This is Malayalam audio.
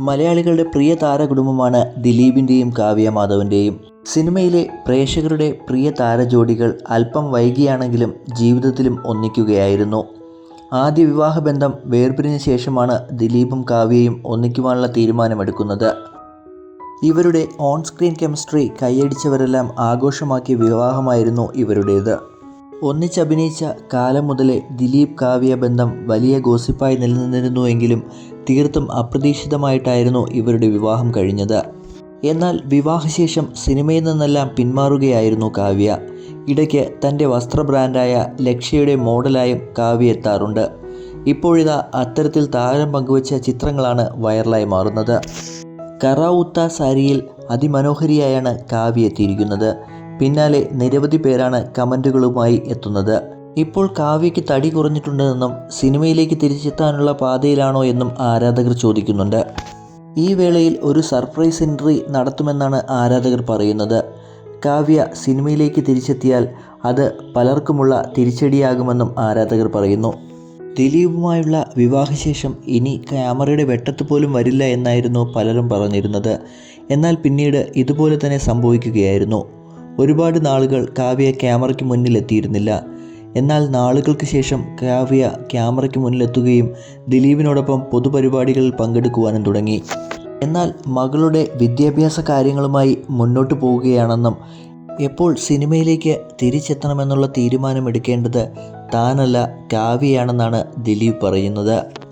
മലയാളികളുടെ പ്രിയ താരകുടുംബമാണ് ദിലീപിന്റെയും കാവ്യ മാധവന്റെയും സിനിമയിലെ പ്രേക്ഷകരുടെ പ്രിയ താരജോഡികൾ അല്പം വൈകിയാണെങ്കിലും ജീവിതത്തിലും ഒന്നിക്കുകയായിരുന്നു. ആദ്യ വിവാഹബന്ധം വേർപിരിഞ്ഞ ശേഷമാണ് ദിലീപും കാവ്യയും ഒന്നിക്കുവാനുള്ള തീരുമാനമെടുക്കുന്നത്. ഇവരുടെ ഓൺ സ്ക്രീൻ കെമിസ്ട്രി കൈയടിച്ചവരെല്ലാം ആഘോഷമാക്കിയ വിവാഹമായിരുന്നു ഇവരുടേത്. ഒന്നിച്ചഭിനയിച്ച കാലം മുതലേ ദിലീപ് കാവ്യ ബന്ധം വലിയ ഗോസിപ്പായി നിലനിന്നിരുന്നുവെങ്കിലും തീർത്തും അപ്രതീക്ഷിതമായിട്ടായിരുന്നു ഇവരുടെ വിവാഹം കഴിഞ്ഞത്. എന്നാൽ വിവാഹശേഷം സിനിമയിൽ നിന്നെല്ലാം പിന്മാറുകയായിരുന്നു കാവ്യ. ഇടയ്ക്ക് തന്റെ വസ്ത്ര ബ്രാൻഡായ ലക്ഷ്യയുടെ മോഡലായും കാവ്യ എത്താറുണ്ട്. ഇപ്പോഴിതാ അത്തരത്തിൽ താരം പങ്കുവച്ച ചിത്രങ്ങളാണ് വൈറലായി മാറുന്നത്. കറാവുത്ത സാരിയിൽ അതിമനോഹരിയായാണ് കാവ്യ എത്തിയിരിക്കുന്നത്. പിന്നാലെ നിരവധി പേരാണ് കമന്റുകളുമായി എത്തുന്നത്. ഇപ്പോൾ കാവ്യയ്ക്ക് തടി കുറഞ്ഞിട്ടുണ്ടെന്നും സിനിമയിലേക്ക് തിരിച്ചെത്താനുള്ള പാതയിലാണോ എന്നും ആരാധകർ ചോദിക്കുന്നുണ്ട്. ഈ വേളയിൽ ഒരു സർപ്രൈസ് എൻട്രി നടത്തുമെന്നാണ് ആരാധകർ പറയുന്നത്. കാവ്യ സിനിമയിലേക്ക് തിരിച്ചെത്തിയാൽ അത് പലർക്കുമുള്ള തിരിച്ചടിയാകുമെന്നും ആരാധകർ പറയുന്നു. ദിലീപുമായുള്ള വിവാഹശേഷം ഇനി ക്യാമറയുടെ വെട്ടത്ത് പോലും വരില്ല എന്നായിരുന്നു പലരും പറഞ്ഞിരുന്നത്. എന്നാൽ പിന്നീട് ഇതുപോലെ തന്നെ സംഭവിക്കുകയായിരുന്നു. ഒരുപാട് നാളുകൾ കാവ്യ ക്യാമറയ്ക്ക് മുന്നിലെത്തിയിരുന്നില്ല. എന്നാൽ നാളുകൾക്ക് ശേഷം കാവ്യ ക്യാമറയ്ക്ക് മുന്നിലെത്തുകയും ദിലീപിനോടൊപ്പം പൊതുപരിപാടികളിൽ പങ്കെടുക്കുവാനും തുടങ്ങി. എന്നാൽ മകളുടെ വിദ്യാഭ്യാസ കാര്യങ്ങളുമായി മുന്നോട്ട് പോവുകയാണെന്നും എപ്പോൾ സിനിമയിലേക്ക് തിരിച്ചെത്തണമെന്നുള്ള തീരുമാനമെടുക്കേണ്ടത് താനല്ല കാവ്യയാണെന്നാണ് ദിലീപ് പറയുന്നത്.